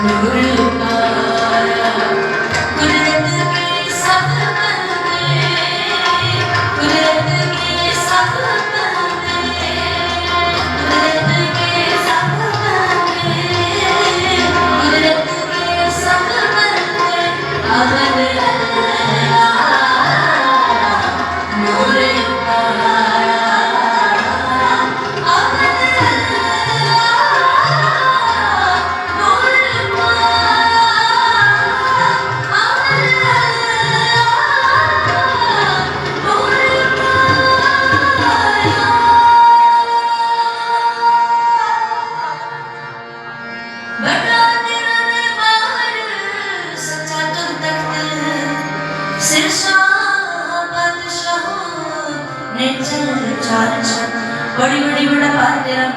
Amen. நெஞ்சல் சாரச்சன் வடிவடிவிட பார்த்திரம்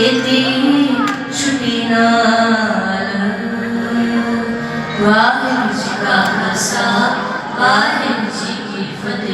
इति वुरुजी का हा वाजी